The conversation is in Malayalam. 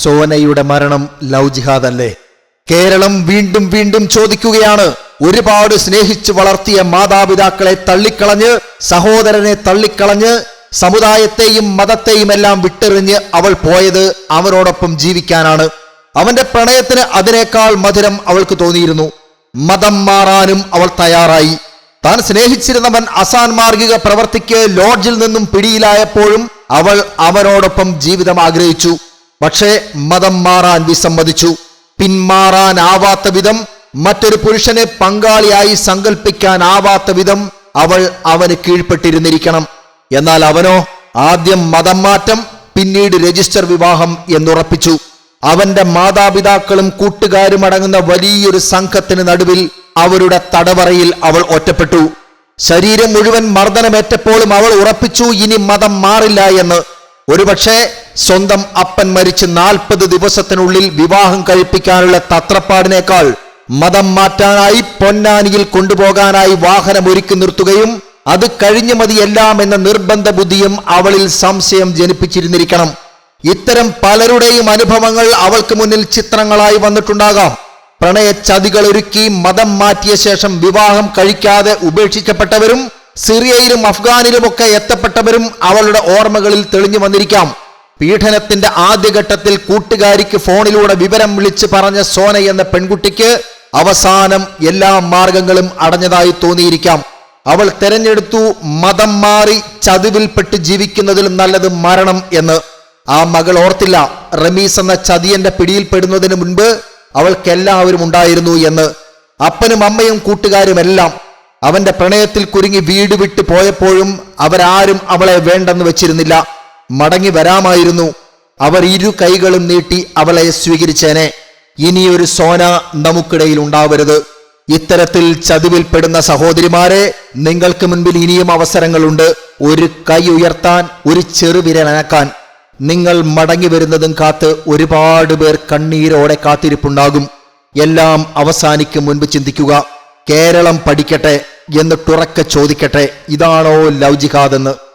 സോനയുടെ മരണം ലവ് ജിഹാദ് അല്ലേ കേരളം വീണ്ടും വീണ്ടും ചോദിക്കുകയാണ്. ഒരുപാട് സ്നേഹിച്ചു വളർത്തിയ മാതാപിതാക്കളെ തള്ളിക്കളഞ്ഞ് സഹോദരനെ തള്ളിക്കളഞ്ഞ് സമുദായത്തെയും മതത്തെയും എല്ലാം വിട്ടെറിഞ്ഞ് അവൾ പോയത് അവനോടൊപ്പം ജീവിക്കാനാണ്. അവന്റെ പ്രണയത്തിന് അതിനേക്കാൾ മധുരം അവൾക്ക് തോന്നിയിരുന്നു. മതം മാറാനും അവൾ തയ്യാറായി. താൻ സ്നേഹിച്ചിരുന്നവൻ അസാൻമാർഗിക പ്രവർത്തിക്ക് ലോഡ്ജിൽ നിന്നും പിടിയിലായപ്പോഴും അവൾ അവനോടൊപ്പം ജീവിതം ആഗ്രഹിച്ചു. പക്ഷേ മതം മാറാൻ വിസമ്മതിച്ചു. പിന്മാറാനാവാത്ത വിധം മറ്റൊരു പുരുഷനെ പങ്കാളിയായി സങ്കല്പിക്കാനാവാത്ത വിധം അവൾ അവന് കീഴ്പ്പെട്ടിരുന്നിരിക്കണം. എന്നാൽ അവനോ ആദ്യം മതം മാറ്റം പിന്നീട് രജിസ്റ്റർ വിവാഹം എന്നുറപ്പിച്ചു. അവന്റെ മാതാപിതാക്കളും കൂട്ടുകാരും അടങ്ങുന്ന വലിയൊരു സംഘത്തിന് നടുവിൽ അവരുടെ തടവറയിൽ അവൾ ഒറ്റപ്പെട്ടു. ശരീരം മുഴുവൻ മർദ്ദനമേറ്റപ്പോഴും അവൾ ഉറപ്പിച്ചു ഇനി മതം മാറില്ല എന്ന് ഒരുപക്ഷെ സ്വന്തം അപ്പൻ മരിച്ച് നാൽപ്പത് ദിവസത്തിനുള്ളിൽ വിവാഹം കഴിപ്പിക്കാനുള്ള തത്രപ്പാടിനേക്കാൾ മതം മാറ്റാനായി പൊന്നാനിയിൽ കൊണ്ടുപോകാനായി വാഹനം ഒരുക്കി നിർത്തുകയും അത് കഴിഞ്ഞു മതി എല്ലാം എന്ന നിർബന്ധ ബുദ്ധിയും അവളിൽ സംശയം ജനിപ്പിച്ചിരുന്നിരിക്കണം. ഇത്തരം പലരുടെയും അനുഭവങ്ങൾ അവൾക്ക് മുന്നിൽ ചിത്രങ്ങളായി വന്നിട്ടുണ്ടാകാം. പ്രണയ ചതികളൊരുക്കി മതം മാറ്റിയ ശേഷം വിവാഹം കഴിക്കാതെ ഉപേക്ഷിക്കപ്പെട്ടവരും സിറിയയിലും അഫ്ഗാനിലുമൊക്കെ എത്തപ്പെട്ടവരും അവളുടെ ഓർമ്മകളിൽ തെളിഞ്ഞു വന്നിരിക്കാം. പീഡനത്തിന്റെ ആദ്യഘട്ടത്തിൽ കൂട്ടുകാരിക്ക് ഫോണിലൂടെ വിവരം വിളിച്ച് പറഞ്ഞ സോന എന്ന പെൺകുട്ടിക്ക് അവസാനം എല്ലാ മാർഗങ്ങളും അടഞ്ഞതായി തോന്നിയിരിക്കാം. അവൾ തെരഞ്ഞെടുത്തു മതം മാറി ചതിവിൽപ്പെട്ട് ജീവിക്കുന്നതിലും നല്ലത് മരണം എന്ന്. ആ മകൾ ഓർത്തില്ല റമീസ് എന്ന ചതിയന്റെ പിടിയിൽപ്പെടുന്നതിന് മുൻപ് അവൾക്കെല്ലാവരും ഉണ്ടായിരുന്നു എന്ന്. അപ്പനും അമ്മയും കൂട്ടുകാരുമെല്ലാം അവന്റെ പ്രണയത്തിൽ കുരുങ്ങി വീട് വിട്ടു പോയപ്പോഴും അവരാരും അവളെ വേണ്ടെന്ന് വെച്ചിരുന്നില്ല. മടങ്ങി വരാമായിരുന്നു. അവർ ഇരു കൈകളും നീട്ടി അവളെ സ്വീകരിച്ചേനെ. ഇനിയൊരു സോന നമുക്കിടയിൽ ഉണ്ടാവരുത്. ഇത്തരത്തിൽ ചതിവിൽപ്പെടുന്ന സഹോദരിമാരെ നിങ്ങൾക്ക് മുൻപിൽ ഇനിയും അവസരങ്ങളുണ്ട്. ഒരു കൈ ഉയർത്താൻ ഒരു ചെറുവിരലനക്കാൻ നിങ്ങൾ മടങ്ങി വരുന്നതും കാത്ത് ഒരുപാട് പേർ കണ്ണീരോടെ കാത്തിരിപ്പുണ്ടാകും. എല്ലാം അവസാനിക്കും മുൻപ് ചിന്തിക്കുക. കേരളം പഠിക്കട്ടെ. എന്നിട്ടുറക്കെ ചോദിക്കട്ടെ ഇതാണോ ലവ് എന്ന്